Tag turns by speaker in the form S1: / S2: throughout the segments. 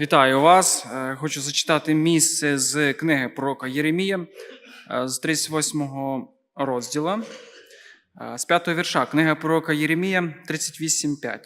S1: Вітаю вас. Е, Хочу зачитати місце з книги пророка Єремія е, з 38 розділу, е, з 5 вірша. Книга пророка Єремія 38.5.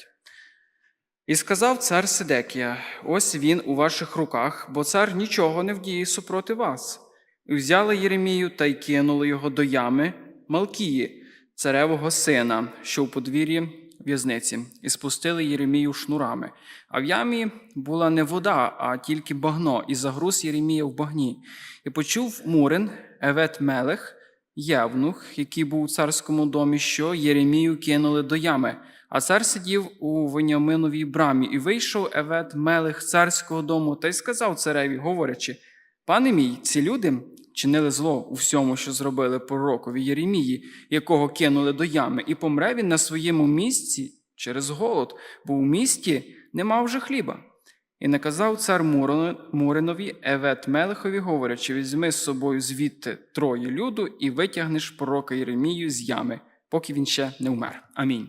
S1: І сказав цар Сидекія: ось він у ваших руках, бо цар нічого не вдіє супроти вас. І взяли Єремію та й кинули його до ями Малкії, царевого сина, що у подвір'ї в'язниці, і спустили Єремію шнурами. А в ямі була не вода, а тільки багно, і загруз Єремія в багні. І почув Мурин, Евет Мелех, Євнух, який був у царському домі, що Єремію кинули до ями. А цар сидів у Веніаминовій брамі, і вийшов Евет Мелех царського дому та й сказав цареві, говорячи: Пане мій, ці люди чинили зло у всьому, що зробили пророкові Єремії, якого кинули до ями, і помре він на своєму місці через голод, бо у місті нема вже хліба. І наказав цар Муринові Евет Мелехові, говорячи: візьми з собою звідти троє люду і витягнеш пророка Єремію з ями, поки він ще не вмер. Амінь.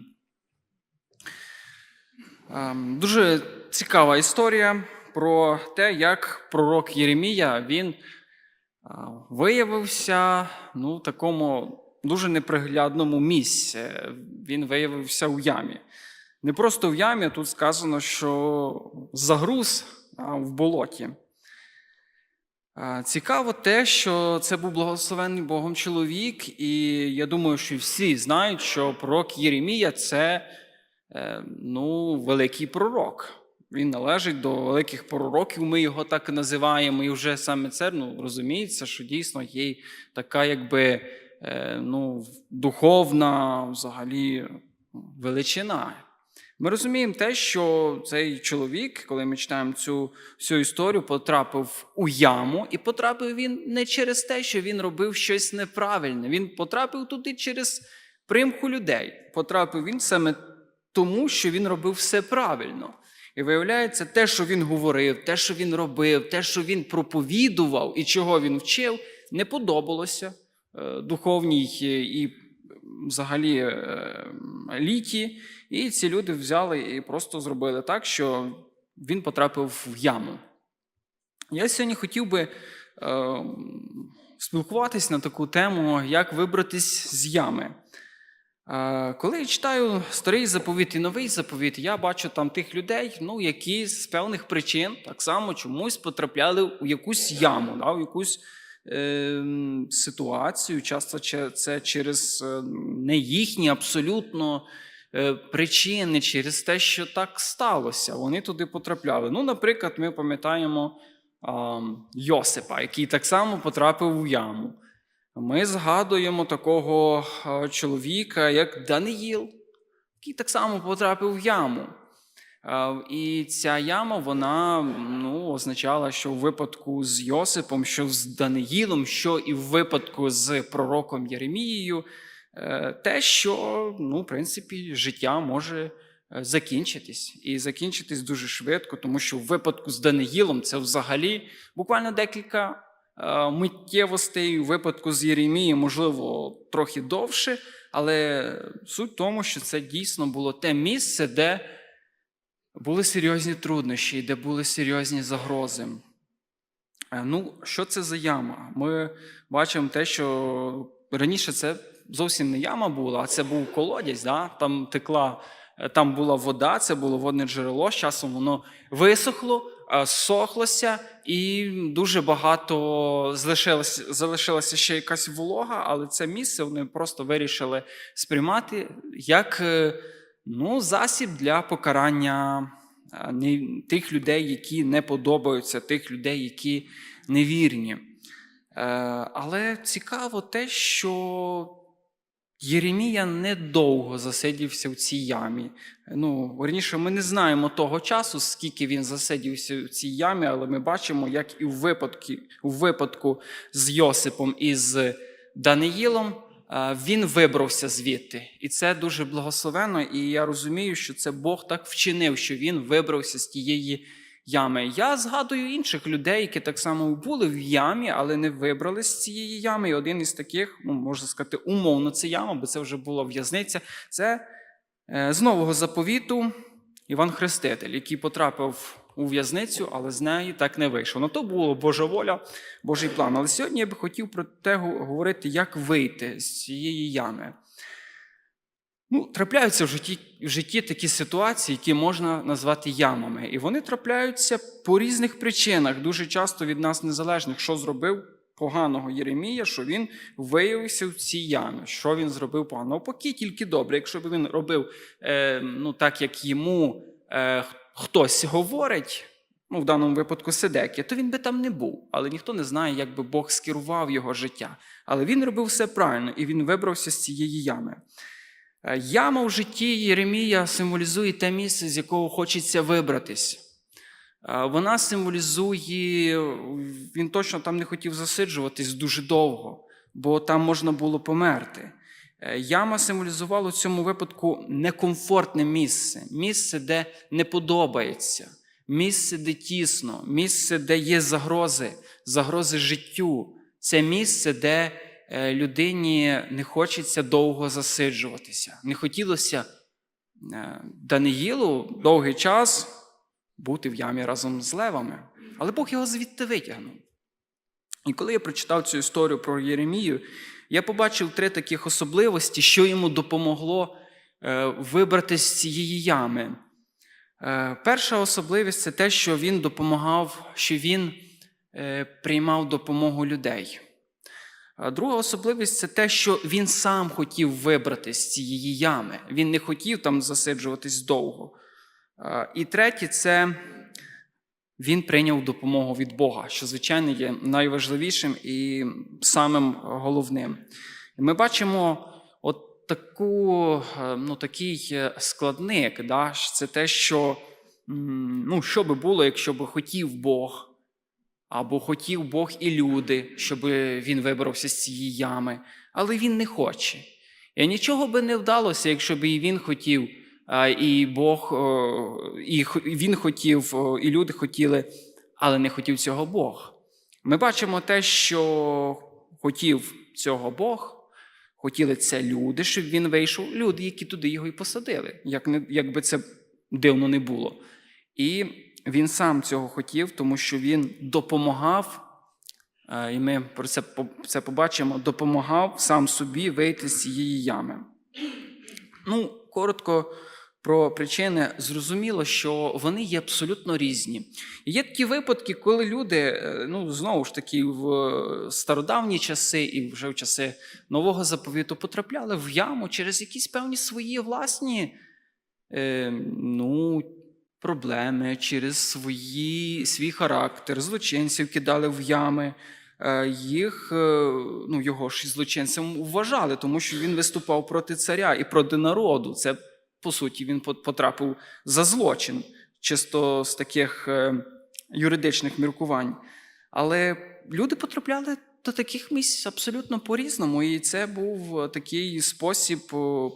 S1: Ем, Дуже цікава історія про те, як пророк Єремія він виявився ну, в такому дуже неприглядному місці. Він виявився у ямі. Не просто в ямі, тут сказано, що загруз в болоті. Цікаво те, що це був благословений Богом чоловік, і я думаю, що всі знають, що пророк Єремія це е, ну, великий пророк. Він належить до великих пророків, ми його так називаємо. І вже саме це ну, розуміється, що дійсно є така, якби е, ну, духовна взагалі величина. Ми розуміємо те, що цей чоловік, коли ми читаємо цю всю історію, потрапив у яму, і потрапив він не через те, що він робив щось неправильне. Він потрапив туди через примху людей. Потрапив він саме тому, що він робив все правильно. І виявляється, те, що він говорив, те, що він робив, те, що він проповідував і чого він вчив, не подобалося е, духовній е, і взагалі е, літі. І ці люди взяли і просто зробили так, що він потрапив в яму. Я сьогодні хотів би е, спілкуватись на таку тему, як вибратись з ями. Е, Коли я читаю старий заповіт і новий заповіт, я бачу там тих людей, ну, які з певних причин так само чомусь потрапляли у якусь яму, да, у якусь е, ситуацію. Часто це через е, не їхні абсолютно е, причини, через те, що так сталося. Вони туди потрапляли. Ну, наприклад, ми пам'ятаємо а, Йосипа, який так само потрапив у яму. Ми згадуємо такого чоловіка, як Даниїл, який так само потрапив в яму. І ця яма, вона ну, означала, що в випадку з Йосипом, що з Даниїлом, що і в випадку з пророком Єремією, е, те, що, ну, в принципі, життя може е, закінчитись. І закінчитись дуже швидко, тому що в випадку з Даниїлом це взагалі буквально декілька миттєвостей, у випадку з Єремією, можливо, трохи довше, але суть в тому, що це дійсно було те місце, де були серйозні труднощі, де були серйозні загрози. Е, Ну, що це за яма? Ми бачимо те, що раніше це зовсім не яма була, а це був колодязь. Да? Там текла, е, там була вода, це було водне джерело. З часом воно висохло, е, сохлося, і дуже багато залишилося, залишилася ще якась волога, але це місце вони просто вирішили сприймати як е, ну, засіб для покарання е, тих людей, які не подобаються, тих людей, які невірні. Е, Але цікаво те, що Єремія недовго засидівся в цій ямі. Ну, верніше, ми не знаємо того часу, скільки він засидівся в цій ямі, але ми бачимо, як і в випадку, у випадку з Йосипом і з Даниїлом е, він вибрався звідти. І це дуже благословенно. І я розумію, що це Бог так вчинив, що він вибрався з тієї ями. Я згадую інших людей, які так само були в ямі, але не вибрали з цієї ями. І один із таких, ну можна сказати, умовно, це яма, бо це вже була в'язниця. Це е, з нового заповіту Іван Хреститель, який потрапив у в'язницю, але з неї так не вийшов. На то була Божа воля, Божий план. Але сьогодні я би хотів про те говорити, як вийти з цієї ями. Ну, трапляються в житті, в житті такі ситуації, які можна назвати ямами. І вони трапляються по різних причинах, дуже часто від нас незалежних, що зробив поганого Єремія, що він виявився в цій ямі, що він зробив погано. Навпаки, тільки добре. Якщо б він робив е, ну, так, як йому е, хтось говорить, ну, в даному випадку Седекі, то він би там не був. Але ніхто не знає, як би Бог скерував його життя. Але він робив все правильно, і він вибрався з цієї ями. Е, Яма в житті Єремія символізує те місце, з якого хочеться вибратись. Е, Вона символізує, він точно там не хотів засиджуватись дуже довго, бо там можна було померти. Е, Яма символізувала в цьому випадку некомфортне місце, місце, де не подобається, місце, де тісно, місце, де є загрози, загрози життю. Це місце, де людині не хочеться довго засиджуватися. Не хотілося е, Даниїлу довгий час бути в ямі разом з левами. Але Бог його звідти витягнув. І коли я прочитав цю історію про Єремію, я побачив три таких особливості, що йому допомогло е, вибрати з цієї ями. Е, Перша особливість це те, що він допомагав, що він е, приймав допомогу людей. Друга особливість це те, що він сам хотів вибрати з цієї ями. Він не хотів там засиджуватись довго. І третє це він прийняв допомогу від Бога, що, звичайно, є найважливішим і самим головним. Ми бачимо от таку, е, ну, такий е, складник. Да? Це те, що ну, що би було, якщо би хотів Бог, або хотів Бог і люди, щоб він вибрався з цієї ями, але він не хоче. І нічого би не вдалося, якщо б і він хотів, і Бог, і він хотів, і люди хотіли, але не хотів цього Бог. Ми бачимо те, що хотів цього Бог, хотіли це люди, щоб він вийшов, люди, які туди його і посадили, як, не, як би це дивно не було. І він сам цього хотів, тому що він допомагав, е, і ми про це, це побачимо, допомагав сам собі вийти з цієї ями. Ну, коротко про причини, зрозуміло, що вони є абсолютно різні. Є такі випадки, коли люди, е, ну знову ж таки, в стародавні часи і вже в часи нового заповіту потрапляли в яму через якісь певні свої власні е, ну, проблеми, через свої, свій характер. Злочинців кидали в ями. Е, Їх, е, ну, його ж злочинцем вважали, тому що він виступав проти царя і проти народу. Це, по суті, він потрапив за злочин, чисто з таких е, юридичних міркувань. Але люди потрапляли до таких місць абсолютно по-різному. І це був такий спосіб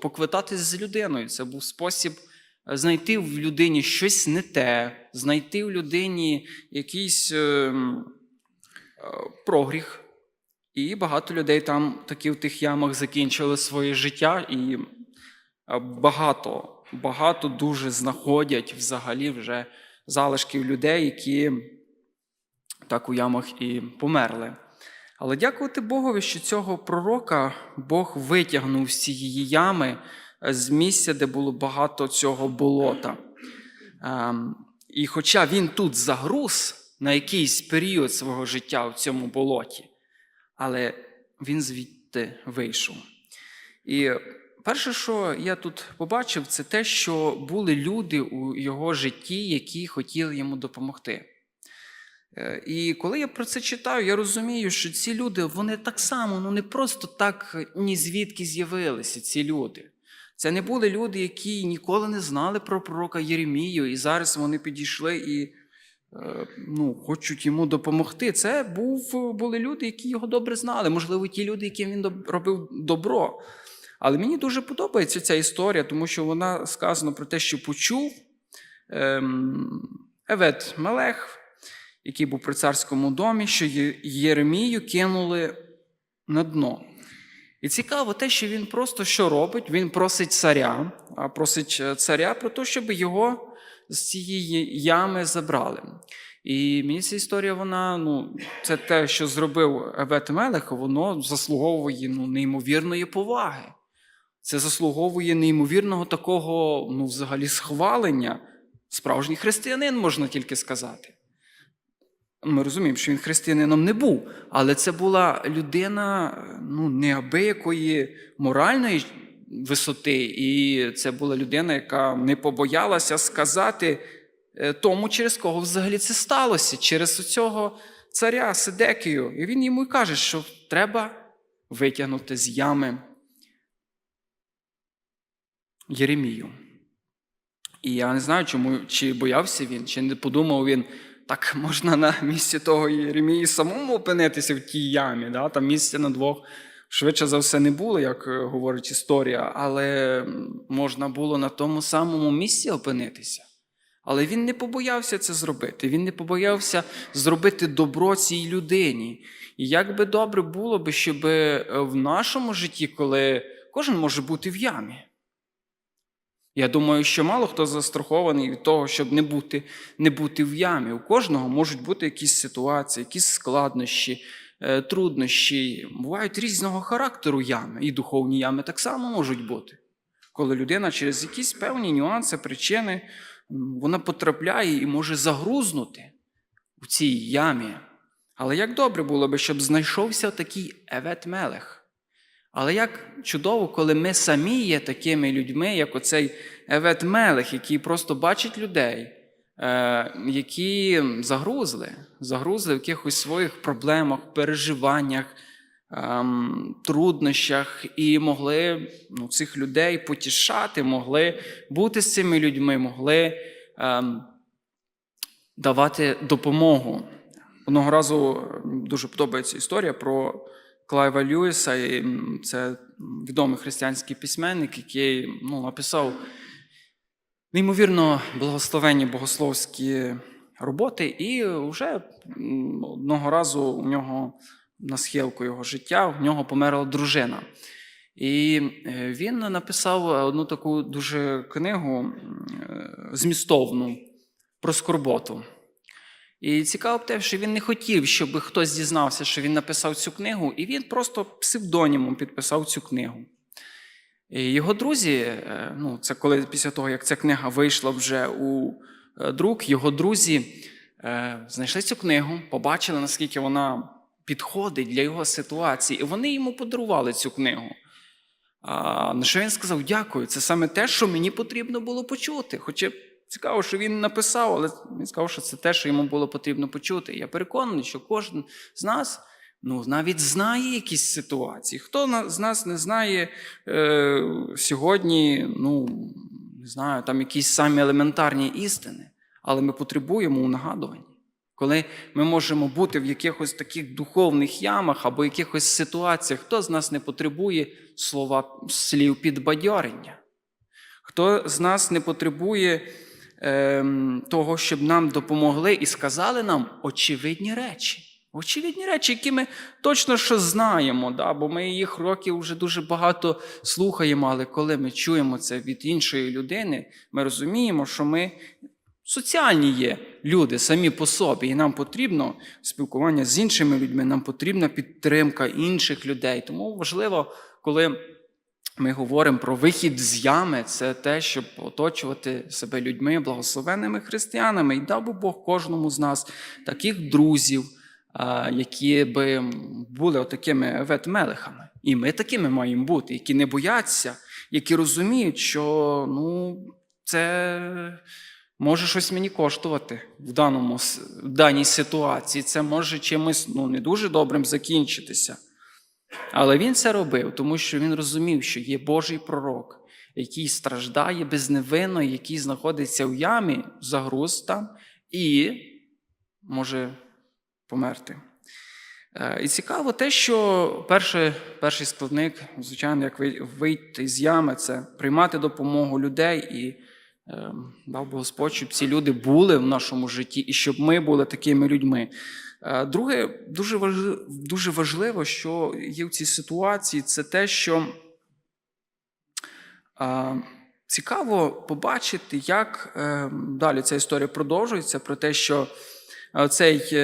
S1: поквитатись з людиною. Це був спосіб знайти в людині щось не те, знайти в людині якийсь е, е, прогріх. І багато людей там таки в тих ямах закінчили своє життя, і е, багато, багато дуже знаходять взагалі вже залишків людей, які так у ямах і померли. Але дякувати Богові, що цього пророка Бог витягнув з цієї ями е, з місця, де було багато цього болота. Ем, І хоча він тут загруз на якийсь період свого життя в цьому болоті, але він звідти вийшов. І перше, що я тут побачив, це те, що були люди у його житті, які хотіли йому допомогти. Е, І коли я про це читаю, я розумію, що ці люди, вони так само, ну не просто так ні звідки з'явилися ці люди. Це не були люди, які ніколи не знали про пророка Єремію, і зараз вони підійшли і е, ну, хочуть йому допомогти. Це був, були люди, які його добре знали. Можливо, ті люди, яким він робив добро. Але мені дуже подобається ця історія, тому що вона сказано про те, що почув ем, Евет Мелех, який був при царському домі, що Єремію кинули на дно. І цікаво те, що він просто що робить? Він просить царя, просить е, царя про те, щоб його з цієї ями забрали. І мені ця історія, вона, ну, це те, що зробив Евет Мелех, воно заслуговує ну, неймовірної поваги. Це заслуговує неймовірного такого, ну, взагалі, схвалення. Справжній християнин, можна тільки сказати. Ми розуміємо, що він християнином не був, але це була людина ну, неабиякої моральної висоти, і це була людина, яка не побоялася сказати е, тому, через кого взагалі це сталося, через цього царя Сидекію. І він йому й каже, що треба витягнути з ями Єремію. І я не знаю, чому, чи боявся він, чи не подумав він, так можна на місці того Єремії самому опинитися в тій ямі. Да? Там місця на двох швидше за все не було, як е, говорить історія, але можна було на тому самому місці опинитися. Але він не побоявся це зробити. Він не побоявся зробити добро цій людині. І як би добре було би, щоб в нашому житті, коли кожен може бути в ямі. Я думаю, що мало хто застрахований від того, щоб не бути, не бути в ямі. У кожного можуть бути якісь ситуації, якісь складнощі, е, труднощі. Бувають різного характеру ями, і духовні ями так само можуть бути. Коли людина через якісь певні нюанси, причини, вона потрапляє і може загрузнути в цій ямі. Але як добре було би, щоб знайшовся такий Евет Мелех. Але як чудово, коли ми самі є такими людьми, як оцей Евет Мелех, який просто бачить людей, е, які загрузли, загрузли в якихось своїх проблемах, переживаннях, ем, труднощах, і могли ну, цих людей потішати, могли бути з цими людьми, могли ем, давати допомогу. Одного разу дуже подобається історія про Клайва Льюіса, і це відомий християнський письменник, який ну, написав неймовірно благословенні богословські роботи, і вже одного разу у нього на схилку його життя в нього померла дружина. І е, він написав одну таку дуже книгу змістовну про скорботу. І цікаво те, що він не хотів, щоб хтось дізнався, що він написав цю книгу, і він просто псевдонімом підписав цю книгу. І Його друзі, е, ну, це коли після того, як ця книга вийшла вже у е, друк, його друзі е, знайшли цю книгу, побачили, наскільки вона підходить для його ситуації, і вони йому подарували цю книгу. На що він сказав: Дякую, це саме те, що мені потрібно було почути. Хоча Цікаво, що він написав, але він сказав, що це те, що йому було потрібно почути. Я переконаний, що кожен з нас ну, навіть знає якісь ситуації. Хто з нас не знає е, сьогодні, ну, не знаю, там якісь самі елементарні істини, але ми потребуємо у нагадуванні. Коли ми можемо бути в якихось таких духовних ямах або якихось ситуаціях, хто з нас не потребує слова слів підбадьорення? Хто з нас не потребує того, щоб нам допомогли і сказали нам очевидні речі. Очевидні речі, які ми точно що знаємо, да? бо ми їх років вже дуже багато слухаємо, але коли ми чуємо це від іншої людини, ми розуміємо, що ми соціальні є люди самі по собі, і нам потрібно спілкування з іншими людьми, нам потрібна підтримка інших людей. Тому важливо, коли. Ми говоримо про вихід з ями, це те, щоб оточувати себе людьми, благословенними християнами. І дав би Бог кожному з нас таких друзів, які би були такими ветмелехами. І ми такими маємо бути, які не бояться, які розуміють, що ну, це може щось мені коштувати в даному, в даній ситуації. Це може чимось ну, не дуже добрим закінчитися. Але він це робив, тому що він розумів, що є Божий пророк, який страждає безневинно, який знаходиться в ямі, загруз там і може померти. Е, і цікаво те, що перший, перший складник, звичайно, як вийти з ями, це приймати допомогу людей і е, дав би Господь, щоб ці люди були в нашому житті, і щоб ми були такими людьми. Е, друге, дуже важливо, дуже важливо, що є в цій ситуації, це те, що цікаво побачити, як е, далі ця історія продовжується, про те, що е, цей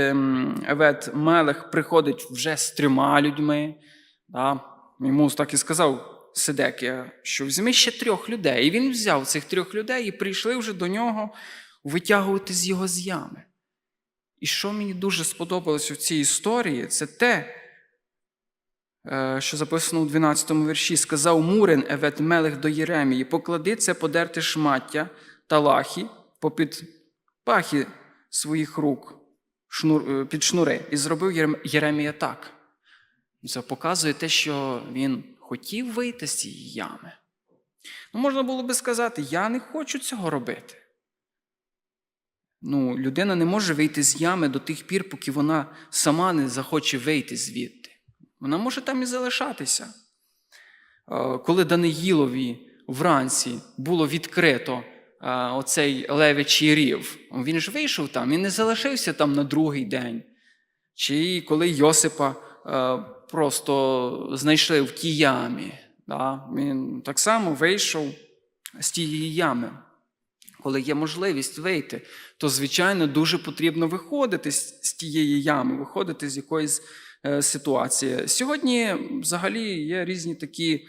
S1: Евет Мелех приходить вже з трьома людьми. Да? Йому так і сказав Сидекія, що візьми ще трьох людей. І він взяв цих трьох людей і прийшли вже до нього витягувати з його з ями. І що мені дуже сподобалось в цій історії, це те, е, що записано у 12 вірші, сказав Мурин Евет Мелех до Єремії: поклади це подерти шмаття та лахі попід пахи своїх рук шнур, е, під шнури. І зробив Єремія так. Це показує те, що він хотів вийти з цієї ями. Ну, можна було би сказати, я не хочу цього робити. Ну, людина не може вийти з ями до тих пір, поки вона сама не захоче вийти звідти. Вона може там і залишатися. Е, Коли Даниїлові вранці було відкрито е, оцей левичий рів, він ж вийшов там, він не залишився там на другий день. Чи коли Йосипа е, просто знайшли в тій ямі, він так само вийшов з тієї ями. Коли є можливість вийти, то, звичайно, дуже потрібно виходити з тієї ями, виходити з якоїсь е, ситуації. Сьогодні взагалі є різні такі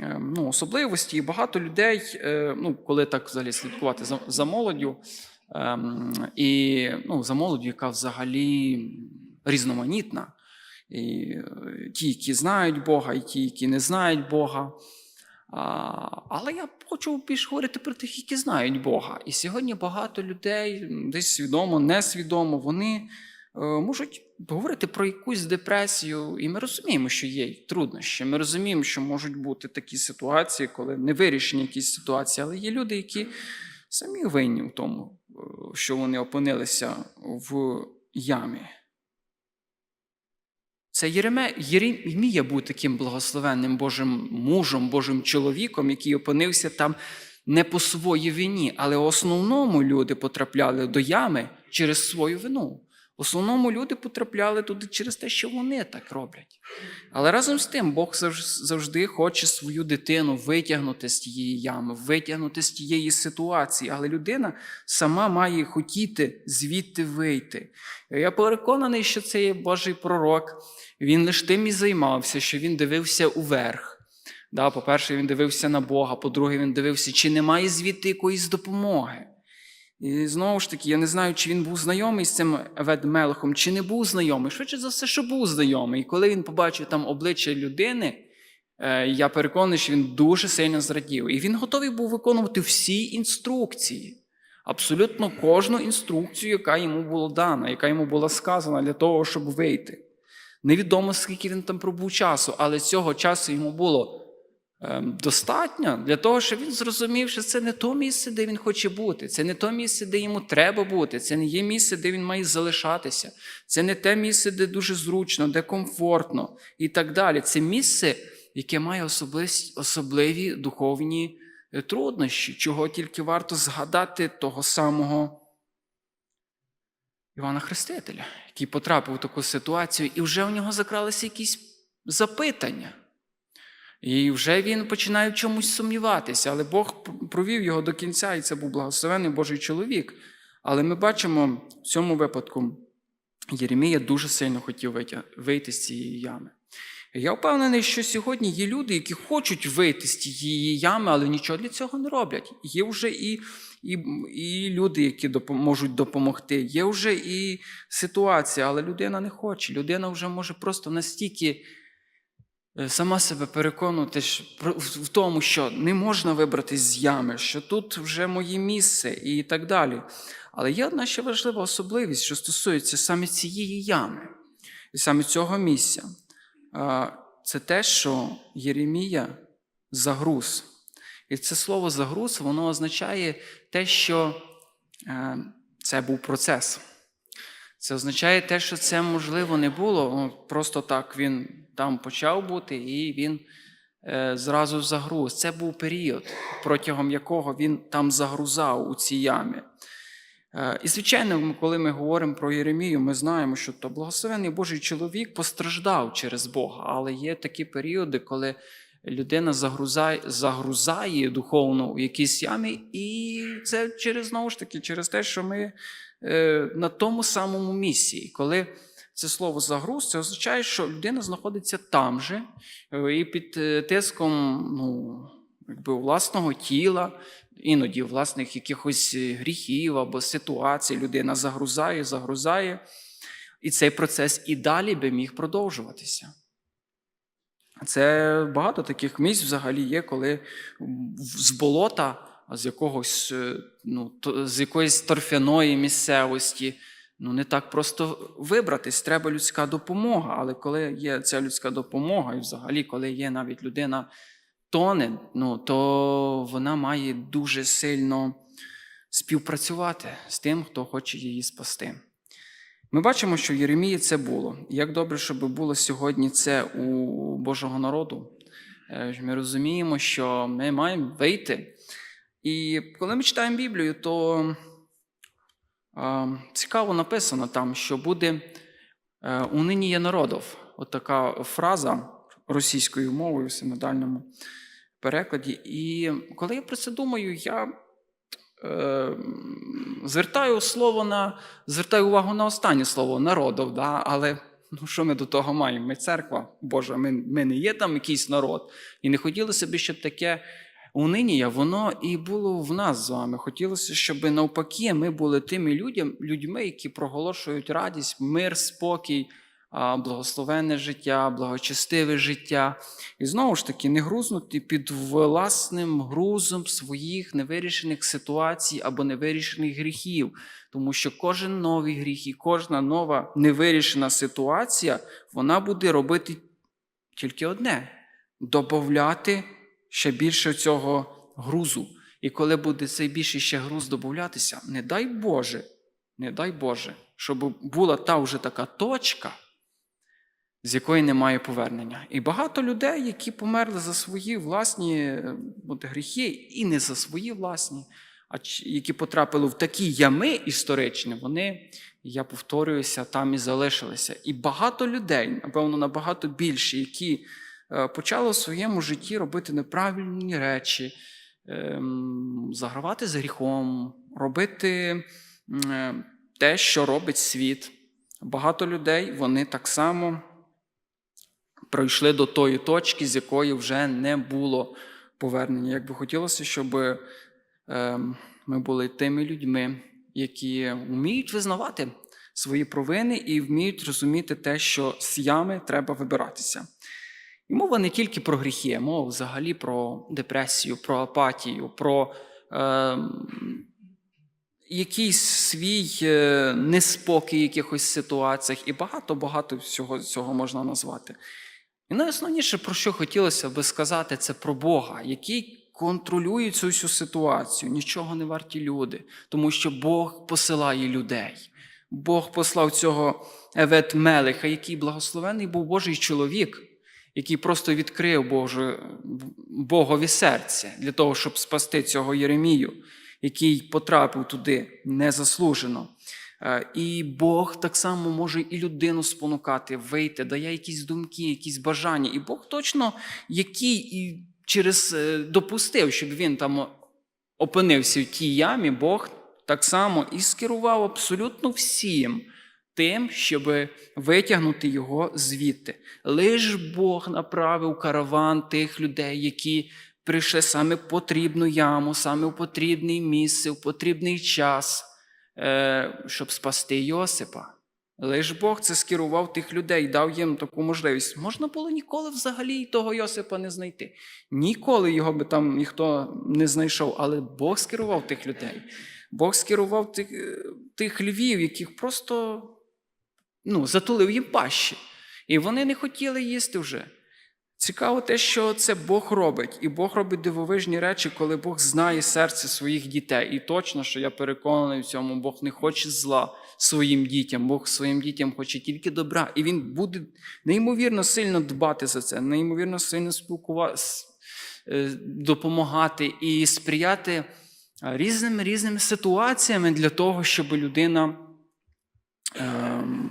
S1: е, ну, особливості, і багато людей, е, ну, коли так взагалі слідкувати за, за молоддю, ем, і ну, за молоддю, яка взагалі різноманітна. І ті, які знають Бога, і ті, які не знають Бога. Але я хочу більш говорити про тих, які знають Бога. І сьогодні багато людей, десь свідомо, несвідомо, вони е, можуть говорити про якусь депресію, і ми розуміємо, що є труднощі. Ми розуміємо, що можуть бути такі ситуації, коли не вирішені якісь ситуації, але є люди, які самі винні в тому, е, що вони опинилися в ямі. Це Єреме, Єремія був таким благословенним Божим мужем, Божим чоловіком, який опинився там не по своїй вині, але в основному люди потрапляли до ями через свою вину. В основному люди потрапляли туди через те, що вони так роблять. Але разом з тим Бог завжди хоче свою дитину витягнути з тієї ями, витягнути з тієї ситуації. Але людина сама має хотіти звідти вийти. Я переконаний, що цей Божий пророк, він лише тим і займався, що він дивився уверх. Да, по-перше, він дивився на Бога, по-друге, він дивився, чи немає звідти якоїсь допомоги. І знову ж таки, я не знаю, чи він був знайомий з цим ведмелехом, чи не був знайомий. Швидше за все, що був знайомий. І коли він побачив там обличчя людини, е, я переконаний, що він дуже сильно зрадів. І він готовий був виконувати всі інструкції. Абсолютно кожну інструкцію, яка йому була дана, яка йому була сказана для того, щоб вийти. Невідомо, скільки він там пробув часу, але цього часу йому було достатньо для того, щоб він зрозумів, що це не то місце, де він хоче бути, це не то місце, де йому треба бути, це не є місце, де він має залишатися, це не те місце, де дуже зручно, де комфортно і так далі. Це місце, яке має особливі, особливі духовні е, труднощі, чого тільки варто згадати того самого. Івана Хрестителя, який потрапив у таку ситуацію, і вже у нього закралися якісь запитання. І вже він починає в чомусь сумніватися, але Бог провів його до кінця, і це був благословений Божий чоловік. Але ми бачимо в цьому випадку, Єремія дуже сильно хотів вийти з цієї ями. Я впевнений, що сьогодні є люди, які хочуть вийти з тієї ями, але нічого для цього не роблять. Є вже і, і, і люди, які допом- можуть допомогти. Є вже і ситуація, але людина не хоче. Людина вже може просто настільки сама себе переконувати в в тому, що не можна вибратись з ями, що тут вже моє місце і так далі. Але є одна ще важлива особливість, що стосується саме цієї ями і саме цього місця. Це те, що Єремія загруз. І це слово загруз, воно означає те, що е, це був процес. Це означає те, що це можливо не було. Просто так він там почав бути, і він е, зразу загруз. Це був період, протягом якого він там загрузав у цій ямі. Е, І, звичайно, коли ми говоримо про Єремію, ми знаємо, що то благословений Божий чоловік постраждав через Бога, але є такі періоди, коли людина загрузає, загрузає духовно в якісь ямі, і це через знову ж таки, через те, що ми на тому самому місці. Коли це слово загруз, це означає, що людина знаходиться там же е, і під е, тиском ну, якби, власного тіла, іноді власних якихось е, гріхів або ситуацій. Людина загрузає, загрузає. І цей процес і далі би міг продовжуватися. Це багато таких місць взагалі є, коли з болота, з якогось, е, ну, з якоїсь торфяної місцевості, ну не так просто вибратись, треба людська допомога. Але коли є ця людська допомога, і взагалі, коли є навіть людина тоне, ну, то вона має дуже сильно співпрацювати з тим, хто хоче її спасти. Ми бачимо, що в Єремії це було. Як добре, щоб було сьогодні це у Божого народу. Е, Ми розуміємо, що ми маємо вийти. І коли ми читаємо Біблію, то цікаво написано там, що буде е, унині є народов. От така фраза російською мовою в синодальному перекладі. І коли я про це думаю, я е, звертаю слово на звертаю увагу на останнє слово народов. Да? Але ну, що ми до того маємо? Ми церква Божа, ми, ми не є там якийсь народ. І не хотілося б, щоб таке унинія, воно і було в нас з вами. Хотілося, щоб навпаки ми були тими людям, людьми, які проголошують радість, мир, спокій. Благословенне життя, благочестиве життя, і знову ж таки не грузнути під власним грузом своїх невирішених ситуацій або невирішених гріхів, тому що кожен новий гріх і кожна нова невирішена ситуація вона буде робити тільки одне додати ще більше цього грузу. І коли буде цей більший ще груз додатися, не дай Боже, не дай Боже, щоб була та вже така точка, з якої немає повернення. І багато людей, які померли за свої власні е, от, гріхи, і не за свої власні, а які потрапили в такі ями історичні, вони, я повторююся, там і залишилися. І багато людей, напевно, набагато більше, які е, почали в своєму житті робити неправильні речі, ем, загравати з гріхом, робити е, те, що робить світ. Багато людей вони так само пройшли до тої точки, з якої вже не було повернення. Як би хотілося, щоб ем, ми були тими людьми, які вміють визнавати свої провини і вміють розуміти те, що з ями треба вибиратися. І мова не тільки про гріхи, мова взагалі про депресію, про апатію, про ем, якийсь свій е, неспокій в якихось ситуаціях, і багато-багато всього цього можна назвати. І найосновніше, про що хотілося би сказати, це про Бога, який контролює цю всю ситуацію. Нічого не варті люди, тому що Бог посилає людей. Бог послав цього Евет Мелиха, який благословений був Божий чоловік, який просто відкрив Боже, Богові серце для того, щоб спасти цього Єремію, який потрапив туди незаслужено. Е, І Бог так само може і людину спонукати, вийти, дає якісь думки, якісь бажання. І Бог точно, який і через е, допустив, щоб він там опинився в тій ямі, Бог так само і скерував абсолютно всім тим, щоб витягнути його звідти. Лиш Бог направив караван тих людей, які прийшли саме в потрібну яму, саме в потрібне місце, в потрібний час, е, щоб спасти Йосипа. Лиш Бог це скерував тих людей, дав їм таку можливість. Можна було ніколи взагалі того Йосипа не знайти. Ніколи його би там ніхто не знайшов, але Бог скерував тих людей. Бог скерував тих, е, тих львів, яких просто ну, затулив їм пащі. І вони не хотіли їсти вже. Цікаво те, що це Бог робить. І Бог робить дивовижні речі, коли Бог знає серце своїх дітей. І точно, що я переконаний в цьому, Бог не хоче зла своїм дітям, Бог своїм дітям хоче тільки добра. І Він буде неймовірно сильно дбати за це, неймовірно сильно спілкуватися, допомагати і сприяти е, різними різними ситуаціями для того, щоб людина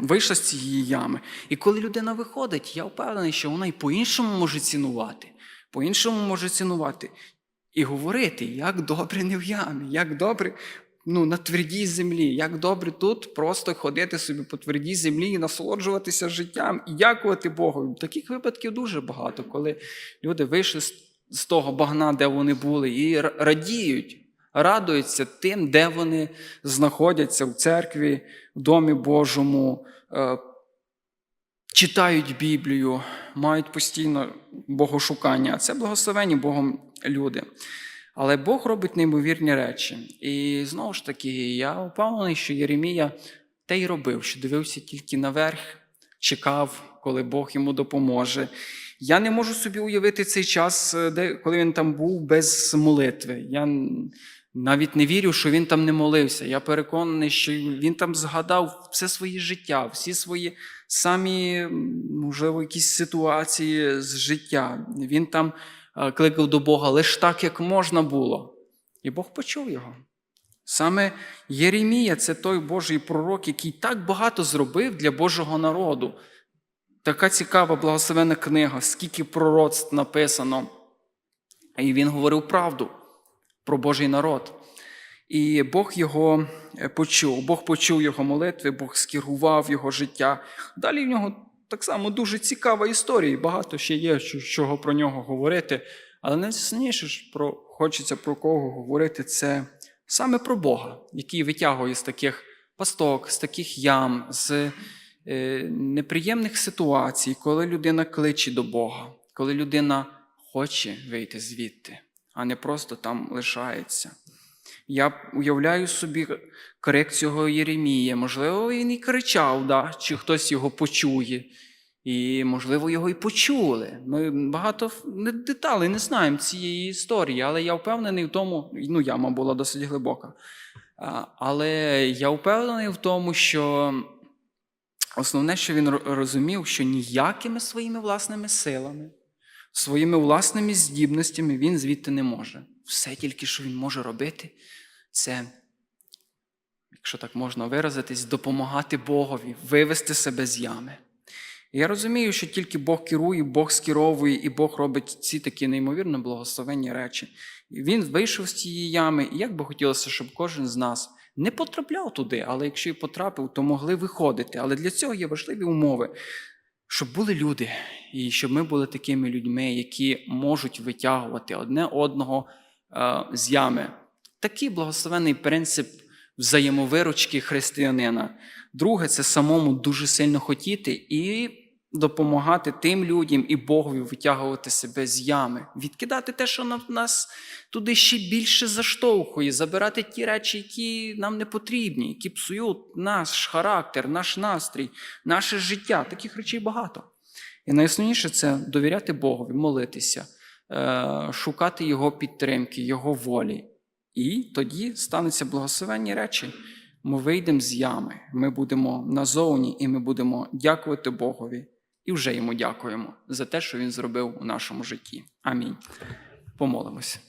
S1: вийшла з цієї ями. І коли людина виходить, я впевнений, що вона і по-іншому може цінувати, по-іншому може цінувати і говорити, як добре не в ямі, як добре ну, на твердій землі, як добре тут просто ходити собі по твердій землі і насолоджуватися життям і дякувати Богу. Таких випадків дуже багато, коли люди вийшли з того багна, де вони були, і радіють, радуються тим, де вони знаходяться в церкві, в домі Божому. е, Читають Біблію, мають постійно богошукання. Це благословені Богом люди. Але Бог робить неймовірні речі. І знову ж таки, я впевнений, що Єремія те й робив, що дивився тільки наверх, чекав, коли Бог йому допоможе. Я не можу собі уявити цей час, е, коли він там був без молитви. Я навіть не вірю, що він там не молився. Я переконаний, що він там згадав все своє життя, всі свої самі, можливо, якісь ситуації з життя. Він там е, кликав до Бога лише так, як можна було. І Бог почув його. Саме Єремія це той Божий пророк, який так багато зробив для Божого народу. Така цікава благословена книга, скільки пророцтв написано. І він говорив правду про Божий народ. І Бог його е, почув. Бог почув його молитви, Бог скерував його життя. Далі в нього так само дуже цікава історія, багато ще є чого про нього говорити. Але найсильніше про хочеться про кого говорити, це саме про Бога, який витягує з таких пасток, з таких ям, з е, неприємних ситуацій, коли людина кличе до Бога, коли людина хоче вийти звідти, а не просто там лишається. Я уявляю собі крик цього Єремія. Можливо, він і кричав, да? чи хтось його почує. І, можливо, його і почули. Ми багато деталей не знаємо цієї історії, але я впевнений в тому, ну, яма була досить глибока. Але я впевнений в тому, що основне, що він розумів, що ніякими своїми власними силами, своїми власними здібностями він звідти не може. Все тільки, що він може робити, це, якщо так можна виразитись, допомагати Богові, вивести себе з ями. Я розумію, що тільки Бог керує, Бог скеровує, і Бог робить ці такі неймовірно благословенні речі. І він вийшов з цієї ями, і як би хотілося, щоб кожен з нас не потрапляв туди, але якщо і потрапив, то могли виходити. Але для цього є важливі умови, щоб були люди, і щоб ми були такими людьми, які можуть витягувати одне одного е, з ями. Такий благословений принцип взаємовиручки християнина. Друге, це самому дуже сильно хотіти і допомагати тим людям і Богові витягувати себе з ями, відкидати те, що нас туди ще більше заштовхує, забирати ті речі, які нам не потрібні, які псують наш характер, наш настрій, наше життя. Таких речей багато. І найосновніше це довіряти Богові, молитися, е, шукати Його підтримки, Його волі. І тоді стануться благословенні речі. Ми вийдемо з ями, ми будемо назовні, і ми будемо дякувати Богові. І вже йому дякуємо за те, що він зробив у нашому житті. Амінь. Помолимося.